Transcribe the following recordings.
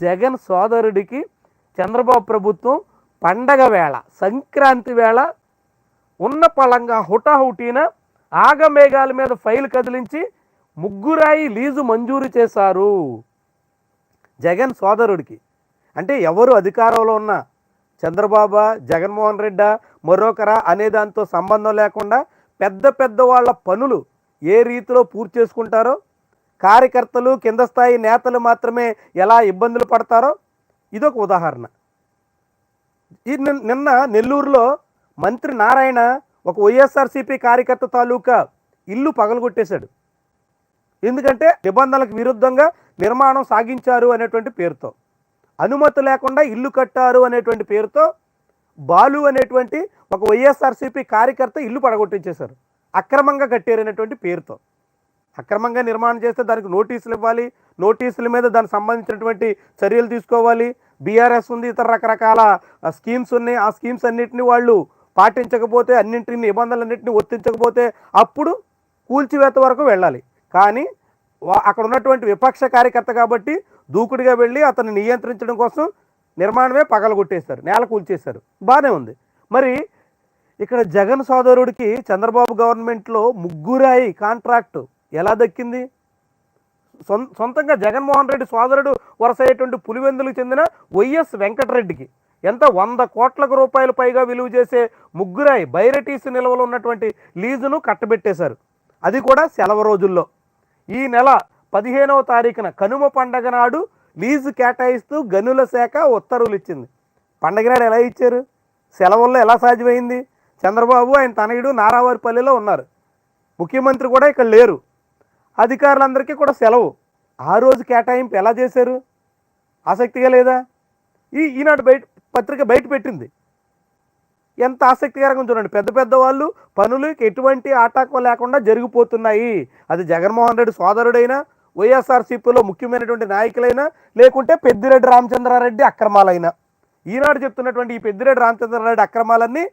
జగన్ సోదరుడికి చంద్రబాబు ప్రభుత్వం పండగ వేళ సంక్రాంతి వేళ ఉన్న పళంగా హుటాహుటీన ఆగమేఘాల మీద ఫైల్ కదిలించి ముగ్గురాయి లీజు మంజూరు చేశారు జగన్ సోదరుడికి. అంటే ఎవరు అధికారంలో ఉన్న చంద్రబాబా జగన్మోహన్ రెడ్డ మరొకరా అనే దాంతో సంబంధం లేకుండా పెద్ద పెద్ద వాళ్ళ పనులు ఏ రీతిలో పూర్తి చేసుకుంటారో కార్యకర్తలు కింద స్థాయి నేతలు మాత్రమే ఎలా ఇబ్బందులు పడతారో ఇదొక ఉదాహరణ. ఈ నిన్న నెల్లూరులో మంత్రి నారాయణ ఒక వైఎస్ఆర్సీపీ కార్యకర్త తాలూకా ఇల్లు పగలగొట్టేశాడు. ఎందుకంటే నిబంధనలకు విరుద్ధంగా నిర్మాణం సాగించారు అనేటువంటి పేరుతో అనుమతి లేకుండా ఇల్లు కట్టారు అనేటువంటి పేరుతో బాలు అనేటువంటి ఒక వైఎస్ఆర్సీపీ కార్యకర్త ఇల్లు పడగొట్టించేశారు అక్రమంగా కట్టారు అనేటువంటి పేరుతో. అక్రమంగా నిర్మాణం చేస్తే దానికి నోటీసులు ఇవ్వాలి. నోటీసుల మీద దానికి సంబంధించినటువంటి చర్యలు తీసుకోవాలి. బీఆర్ఎస్ ఉంది ఇతర రకరకాల స్కీమ్స్ ఉన్నాయి. ఆ స్కీమ్స్ అన్నింటినీ వాళ్ళు పాటించకపోతే అన్నింటిని నిబంధనలన్నింటినీ వర్తించకపోతే అప్పుడు కూల్చివేత వరకు వెళ్ళాలి. కానీ వా- అక్కడ ఉన్నటువంటి విపక్ష కార్యకర్త కాబట్టి దూకుడుగా వెళ్ళి అతన్ని నియంత్రించడం కోసం నిర్మాణమే పగలగొట్టేశారు నేల కూల్చేశారు. బాగానే ఉంది. మరి ఇక్కడ జగన్ సోదరుడికి చంద్రబాబు గవర్నమెంట్లో ముగ్గురాయి కాంట్రాక్టు. ఎలా దక్కింది? సొం సొంతంగా జగన్మోహన్ రెడ్డి సోదరుడు వరుస అయ్యేటువంటి పులివెందులకు చెందిన వైఎస్ వెంకటరెడ్డికి ఎంత వంద కోట్లకు రూపాయలు పైగా విలువ చేసే ముగ్గురాయి బైరటీస్ నిల్వలు ఉన్నటువంటి లీజును కట్టబెట్టేశారు. అది కూడా సెలవు రోజుల్లో. ఈ నెల పదిహేనవ తారీఖున కనుమ పండగ నాడు లీజు కేటాయిస్తూ గనుల శాఖ ఉత్తర్వులు ఇచ్చింది. పండగ నాడు ఎలా ఇచ్చారు? సెలవుల్లో ఎలా సాధ్యమైంది? చంద్రబాబు ఆయన తనయుడు నారావారిపల్లిలో ఉన్నారు. ముఖ్యమంత్రి కూడా ఇక్కడ లేరు. అధికారులందరికీ కూడా సెలవు. ఆ రోజు కేటాయింపు ఎలా చేశారు? ఆసక్తిగా లేదా? ఈ ఈనాడు బయట పత్రిక బయట పెట్టింది. ఎంత ఆసక్తికరంగా చూడండి. పెద్ద పెద్ద వాళ్ళు పనులకు ఎటువంటి ఆటాకం లేకుండా జరిగిపోతున్నాయి. అది జగన్మోహన్ రెడ్డి సోదరుడైనా వైఎస్ఆర్సీపీలో ముఖ్యమైనటువంటి నాయకులైనా లేకుంటే పెద్దిరెడ్డి రామచంద్రారెడ్డి అక్రమాలైనా. ఈనాడు చెప్తున్నటువంటి ఈ పెద్దిరెడ్డి రామచంద్రారెడ్డి అక్రమాలన్నీ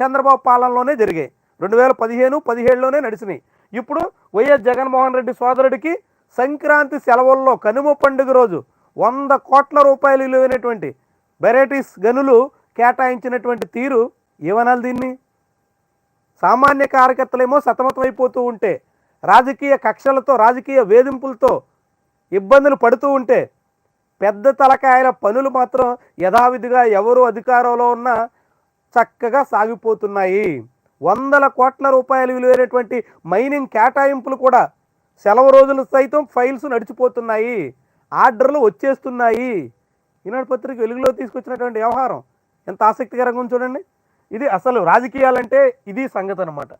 చంద్రబాబు పాలనలోనే జరిగాయి. రెండు వేల పదిహేను పదిహేడులోనే నడిచినాయి. ఇప్పుడు వైఎస్ జగన్మోహన్ రెడ్డి సోదరుడికి సంక్రాంతి సెలవుల్లో కనుమ పండుగ రోజు వంద కోట్ల రూపాయలు విలువైనటువంటి వెరైటీస్ గనులు కేటాయించినటువంటి తీరు ఏమనాలి దీన్ని? సామాన్య కార్యకర్తలేమో సతమతమైపోతూ ఉంటే రాజకీయ కక్షలతో రాజకీయ వేధింపులతో ఇబ్బందులు పడుతూ ఉంటే పెద్ద తలకాయల పనులు మాత్రం యథావిధిగా ఎవరు అధికారంలో ఉన్నా చక్కగా సాగిపోతున్నాయి. వందల కోట్ల రూపాయలు విలువైనటువంటి మైనింగ్ కేటాయింపులు కూడా సెలవు రోజులు సైతం ఫైల్స్ నడిచిపోతున్నాయి. ఆర్డర్లు వచ్చేస్తున్నాయి. ఈనాడు పత్రిక వెలుగులో తీసుకొచ్చినటువంటి వ్యవహారం ఎంత ఆసక్తికరంగా చూడండి. ఇది అసలు రాజకీయాలంటే ఇది సంగతి అనమాట